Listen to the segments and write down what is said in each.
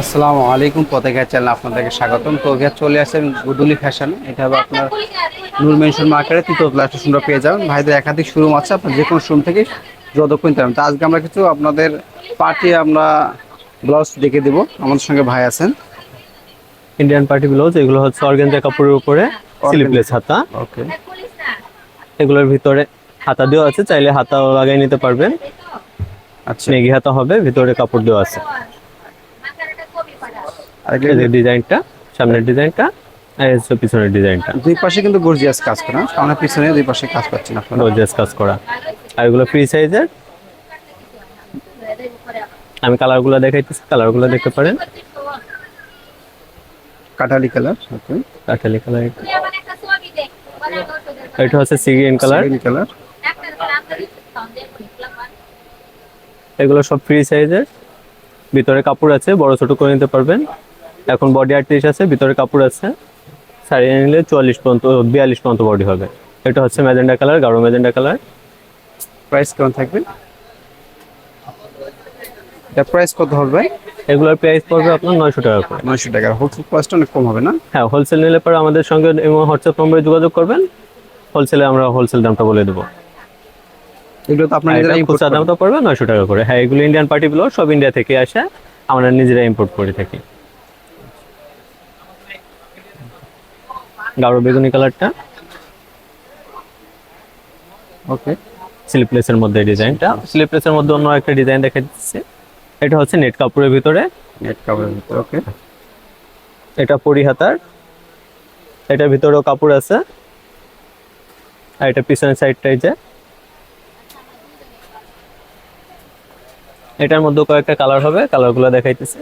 আসসালামু আলাইকুম। পতেকা চ্যানেল আপনাদেরকে স্বাগতম। তো চলে আসেন গুডুলি ফ্যাশন। এটা হবে আপনার নূর মেনশন মার্কেটে তৃতীয় প্লাস্ট সুন্দর পেয়ে যাবেন। ভাইদের একাধিক শোরুম আছে আপনার যে কোনো শোরুম থেকে যত কিনতে পারেন তো আজকে আমরা কিছু আপনাদের পার্টি আমরা ব্লাউজ দেখে দেবো। আমাদের সঙ্গে ভাই আছেন। ইন্ডিয়ান পার্টি ব্লাউজ এগুলো হচ্ছে অর্গেনজা কাপড়ের উপরে স্লিপলেস হাতা। ওকে। এগুলোর ভিতরে হাতা দেওয়া আছে চাইলে হাতাও লাগাই নিতে পারবেন। আচ্ছা। নেগি হাতা হবে ভিতরে কাপড় দেওয়া আছে। ডিজাইনটা সামনের ডিজাইনটা পিছনের ডিজাইনটা। দুই পাশে কিন্তু গর্জিয়াস কাজ করা। সামনে পিছনে দুই পাশে কাজ পাচ্ছেন আপনারা। গর্জিয়াস কাজ করা। আর এগুলো ফ্রি সাইজের আমি কালারগুলো দেখাইতেছি কালারগুলো দেখতে পারেন। কাটালি কালার ওকে। কাঠালি কালার এটা। হচ্ছে সি কালার কালার এগুলো সব ফ্রি সাইজের ভিতরে কাপড় আছে বড় ছোট করে নিতে পারবেন। এখন বডি আটত্রিশ আছে ভিতরে কাপড় আছে। সারিয়ে নিলে চুয়াল্লিশ পর্যন্ত বিয়াল্লিশ পর্যন্ত বডি হবে। এটা হচ্ছে ম্যাজেন্ডা কালার গাঢ় ম্যাজেন্ডা কালার প্রাইস কেমন থাকবে? প্রাইস কত হবে ভাই? এগুলোর প্রাইস পড়বে আপনার নয়শো টাকা করে। নয়শো টাকা। হোলসেল প্রাইসটা অনেক কম হবে না? হ্যাঁ হোলসেল নিলে পরে আমাদের সঙ্গে এবং হোয়াটসঅ্যাপ নম্বরে যোগাযোগ করবেন। হোলসেলে আমরা হোলসেল দামটা বলে দেবো। এগুলো তো আপনার নিজেরা খুচরা করেন। দামটা পড়বে নয়শো টাকা করে। হ্যাঁ এগুলো ইন্ডিয়ান পার্টিগুলো সব ইন্ডিয়া থেকে আসে। আমরা নিজেরা ইম্পোর্ট করে থাকি। গাঢ় বেগুনি কালারটা। ওকে স্লিপলেসের মধ্যে ডিজাইনটা স্লিপলেসের মধ্যে অন্য একটা ডিজাইন দেখা দিচ্ছে। এটা হচ্ছে নেট কাপড়ের ভিতরে। নেট কাভারের ভিতরে ওকে এটা পরি হাতার। এটার ভিতরেও কাপড় আছে। আর এটা পিছনের সাইডটাই যে। এটার মধ্যে কয়েকটা কালার হবে। কালারগুলো দেখাইতেছে।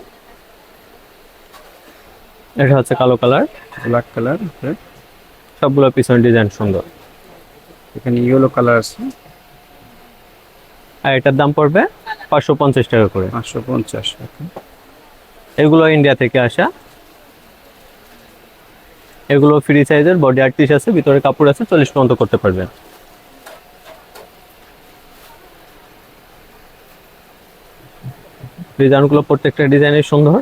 এটা হচ্ছে কালো কালার। ব্ল্যাক কালার সবগুলো পিছনের ডিজাইন সুন্দর। এখানে ইয়েলো কালার আছে। আর এটার দাম পড়বে পাঁচশো পঞ্চাশ টাকা করে। পাঁচশো পঞ্চাশ ওকে। এগুলো ইন্ডিয়া থেকে আসা। এগুলো ফ্রি সাইজের বডি আটত্রিশ আছে ভিতরে কাপড় আছে চল্লিশ পর্যন্ত করতে পারবেন। ডিজাইনগুলো প্রত্যেকটা ডিজাইনের সুন্দর।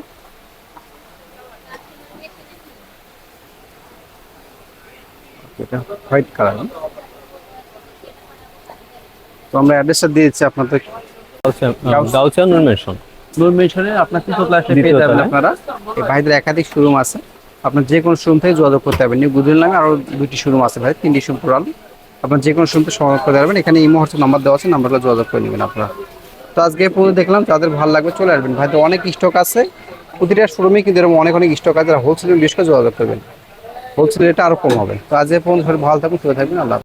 এটা হোয়াইট কালার। তো আমরা অ্যাড্রেসটা দিয়েছি আপনাদের। গাউসিয়া নুন মেনশন নূর মেনশনে আপনার ক্লাসে পেয়ে যাবেন আপনারা। এই ভাইদের একাধিক শোরুম আছে। আপনার যে কোনো শোরুম থেকে যোগাযোগ করতে পারবেন। নিউ গুজরাট নামে আরও দুটি শোরুম আছে ভাই তিনটি শোরুম আপনার যে কোনো শোরুমতে সংগ্রহ করতে পারবেন। এখানে ইমো হচ্ছে নাম্বার দেওয়া আছে নাম্বারগুলো যোগাযোগ করে নেবেন আপনারা। তো আজকে এই পর্যন্ত দেখলাম যাদের ভালো লাগবে চলে আসবেন। ভাই তো অনেক স্টক আছে। প্রতিটা শোরুমে কিন্তু এরকম অনেক অনেক স্টক আছে। হোলসেল বিশেষ করে যোগাযোগ করবেন। হোলসেল এটা আরও কম হবে তো আজ এই পর্যন্ত ভালো থাকুন সুস্থ থাকবেন আল্লাহ।